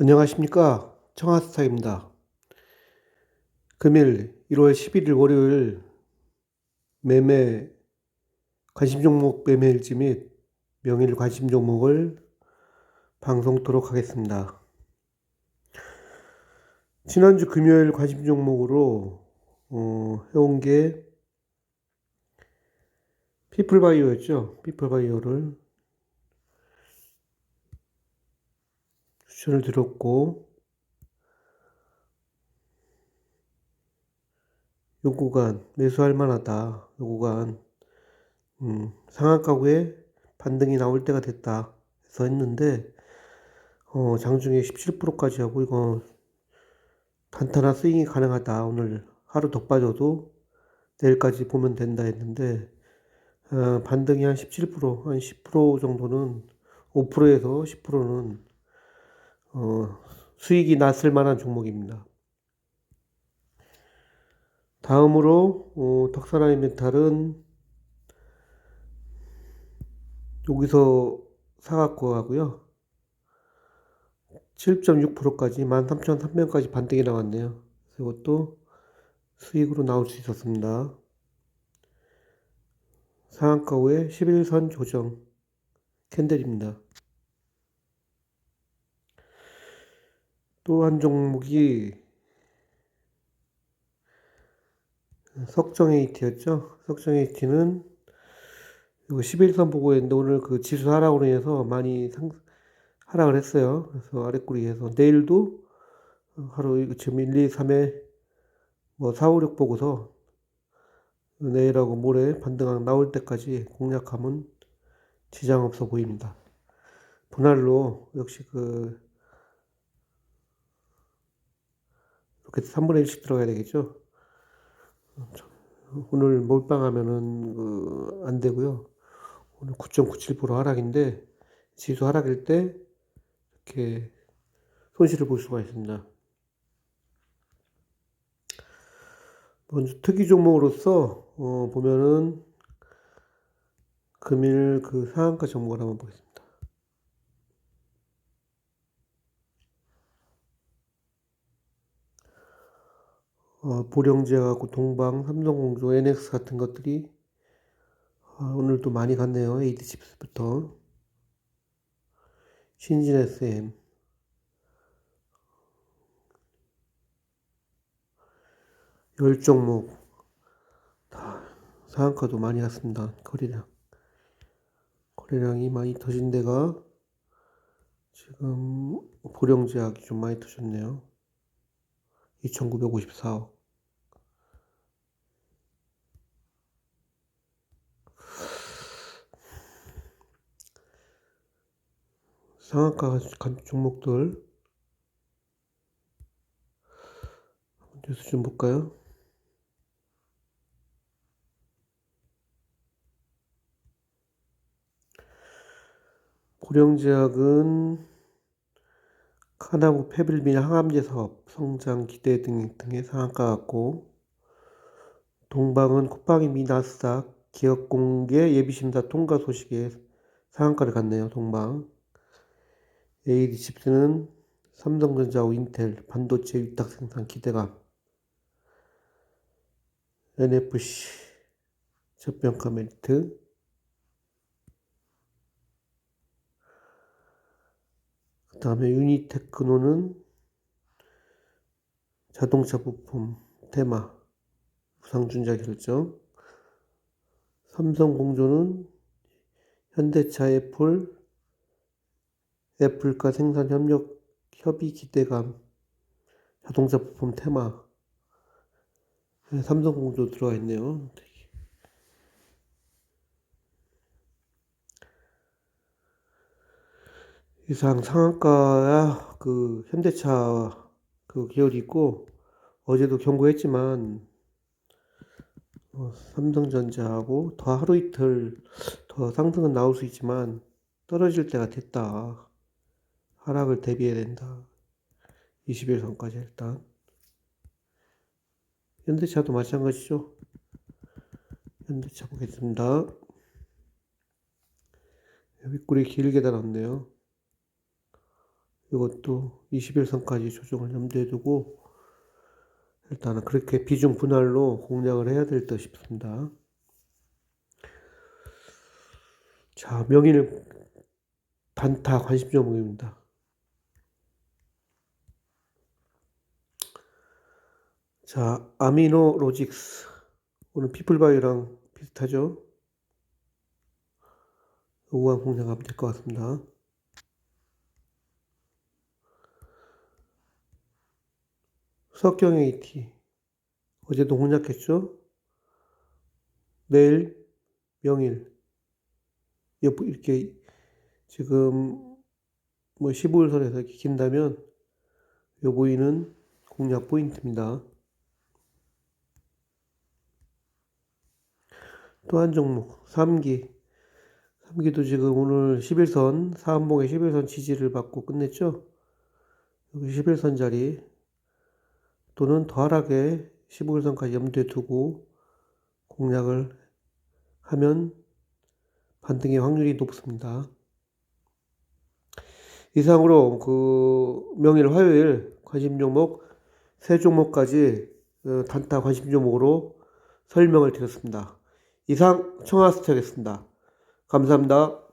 안녕하십니까. 청하스타입니다. 금일 1월 11일 월요일 매매 관심 종목 매매 일지 및 명일 관심 종목을 방송토록 하겠습니다. 지난주 금요일 관심 종목으로 어, 해온 게 피플바이오였죠. 피플바이오를 추천을 드렸고 요 구간 매수할 만하다. 요 구간 음, 상한가 후에 반등이 나올 때가 됐다 해서 했는데 어, 장중에 17%까지 하고 이거 단타나 스윙이 가능하다. 오늘 하루 더 빠져도 내일까지 보면 된다 했는데 어, 반등이 한 17%, 한 10% 정도는 5%에서 10%는 어, 수익이 났을 만한 종목입니다. 다음으로 어, 덕산아이 메탈은 여기서 사갖고 하고요. 7.6%까지 13,300까지 반등이 나왔네요. 이것도 수익으로 나올 수 있었습니다. 상한가 후에 11선 조정 캔들입니다. 또 한 종목이 석정 AT였죠. 석정 이거 11선 보고 했는데 오늘 그 지수 하락으로 인해서 많이 상, 하락을 했어요. 그래서 아래꼬리에서 내일도 하루 지금 1, 2, 3에 뭐 4, 5, 6 보고서 내일하고 모레 반등항 나올 때까지 공략하면 지장 없어 보입니다. 분할로 역시 그 이렇게 3분의 1씩 들어가야 되겠죠. 오늘 몰빵하면은 그 안 되고요. 오늘 9.97% 하락인데 지수 하락일 때 이렇게 손실을 볼 수가 있습니다. 먼저 특이 종목으로서 어, 보면은 금일 그 상한가 종목을 한번 보겠습니다. 어, 보령제하고 동방, 삼성공조, NX 같은 것들이 어, 오늘도 많이 갔네요. AD칩스부터 신진 SM 열 종목 다 상한가도 많이 갔습니다. 거래량 거래량이 많이 터진 데가 지금 보령제약이 좀 많이 터졌네요. 2,954억 상한가 간 종목들 뉴스 좀 볼까요? 고령제약은 카나고 페빌빈 항암제 사업 성장 기대 등 등의 상한가 같고 동방은 쿠팡이 미나스닥 기업 공개 예비심사 통과 소식에 상한가를 갔네요. 동방 AD 칩스는 삼성전자와 인텔 반도체 위탁 생산 기대감 NFC 저평가 메리트 그 다음에 유니테크노는 자동차 부품 테마 부상준자 결정 삼성공조는 현대차 애플 애플과 생산 협력 협의 기대감 자동차 부품 테마 삼성공조 들어가 있네요. 이상 상한가야 그 현대차 그 계열이 있고 어제도 경고했지만 어, 삼성전자하고 더 하루 이틀 더 상승은 나올 수 있지만 떨어질 때가 됐다. 하락을 대비해야 된다. 21선까지 일단 현대차도 마찬가지죠. 현대차 보겠습니다. 윗골이 길게 달았네요. 이것도 21선까지 조정을 염두에 두고 일단은 그렇게 비중 분할로 공략을 해야 될 듯 싶습니다. 자, 명일 단타 관심 종목입니다. 자, 아미노 로직스. 오늘 피플바이랑 비슷하죠? 요거만 공략하면 될 것 같습니다. 석경 AT. 어제도 공략했죠? 내일, 명일. 옆- 이렇게 지금 뭐 15일 선에서 이렇게 긴다면 요 부위는 공략 포인트입니다. 또 한 종목, 3기. 3기도 지금 오늘 11선, 사암봉의 11선 지지를 받고 끝냈죠? 여기 11선 자리 또는 더 하락에 15일선까지 염두에 두고 공략을 하면 반등의 확률이 높습니다. 이상으로 그 명일 화요일 관심 종목 세 종목까지 어, 단타 관심 종목으로 설명을 드렸습니다. 이상 청하스트였습니다. 감사합니다.